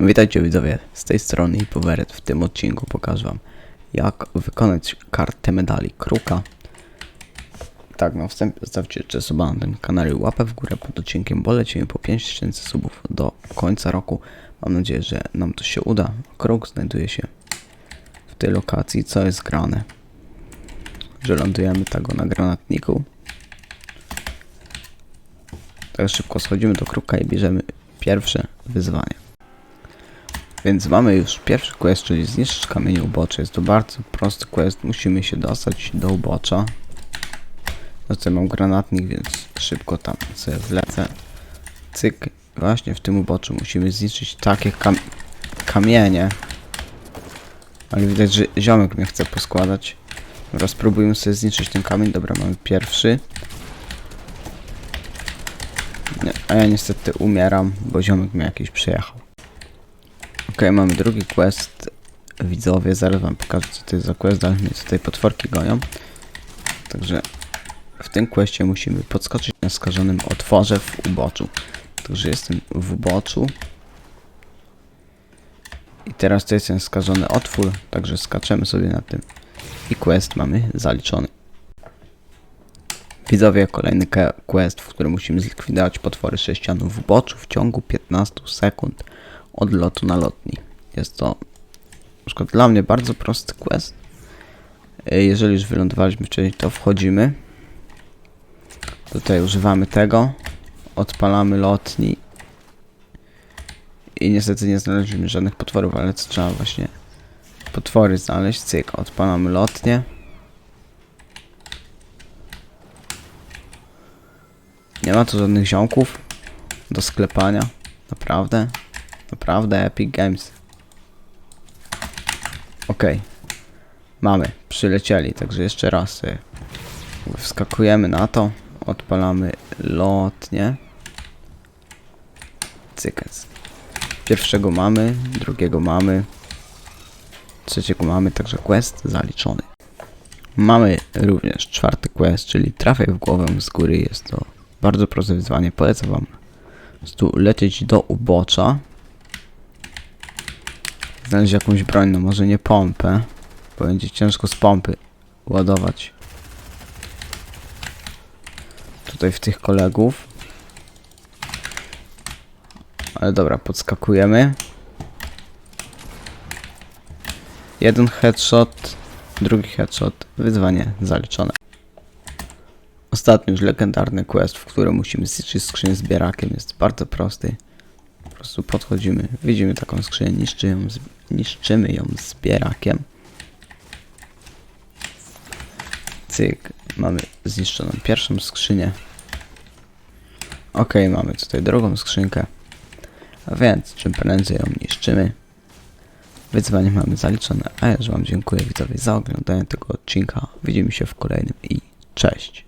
Witajcie widzowie, z tej strony i Poweret. W tym odcinku pokażę wam jak wykonać kartę medali kruka. Tak, na wstępie zostawcie jeszcze suba na tym kanale i łapę w górę pod odcinkiem, bo lecimy po 5000 subów do końca roku. Mam nadzieję, że nam to się uda. Kruk znajduje się w tej lokacji, co jest grane. Że lądujemy tego na granatniku. Tak szybko schodzimy do kruka i bierzemy pierwsze wyzwanie. Więc mamy już pierwszy quest, czyli zniszczyć kamienie ubocze. Jest to bardzo prosty quest. Musimy się dostać do ubocza. No tutaj mam granatnik, więc szybko tam sobie wlecę. Cyk. Właśnie w tym uboczu musimy zniszczyć takie kam kamienie. Ale widać, że ziomek mnie chce poskładać. Dobra, spróbujmy sobie zniszczyć ten kamień. Dobra, mamy pierwszy. Nie, a ja niestety umieram, bo ziomek mnie jakiś przyjechał. Ok, mamy drugi quest. Widzowie, zaraz wam pokażę co to jest za quest, ale mnie tutaj potworki gonią. Także w tym questie musimy podskoczyć na skażonym otworze w uboczu. Także jestem w uboczu. I teraz to jest ten skażony otwór, także skaczemy sobie na tym. I quest mamy zaliczony. Widzowie, kolejny quest, w którym musimy zlikwidować potwory sześcianu w uboczu w ciągu 15 sekund od lotu na lotni. Jest to na przykład dla mnie bardzo prosty quest. E, Jeżeli już wylądowaliśmy wcześniej, to wchodzimy. Tutaj używamy tego. Odpalamy lotni. I niestety nie znaleźliśmy żadnych potworów, ale co trzeba właśnie potwory znaleźć. Cyk, odpalamy lotnię. Nie ma tu żadnych ziomków do sklepania. Naprawdę. Naprawdę Epic Games. Okej. Mamy. Przylecieli. Także jeszcze raz sobie wskakujemy na to. Odpalamy lotnie. Cykens. Pierwszego mamy. Drugiego mamy. Trzeciego mamy. Także quest zaliczony. Mamy również czwarty quest, czyli trafiaj w głowę z góry. Jest to bardzo proste wyzwanie. Polecam wam lecieć do ubocza. Znaleźć jakąś broń, no może nie pompę, bo będzie ciężko z pompy ładować. Tutaj w tych kolegów. Ale dobra, podskakujemy. Jeden headshot, drugi headshot, wyzwanie zaliczone. Ostatni już legendarny quest, w którym musimy zniszczyć skrzynię z bierakiem, jest bardzo prosty. Prostu podchodzimy, widzimy taką skrzynię, niszczymy ją niszczymy ją z bierakiem. Cyk, mamy zniszczoną pierwszą skrzynię. Ok, mamy tutaj drugą skrzynkę. A więc czym prędzej ją niszczymy. Wyzwanie mamy zaliczone, a ja już wam dziękuję widzowie za oglądanie tego odcinka. Widzimy się w kolejnym i cześć.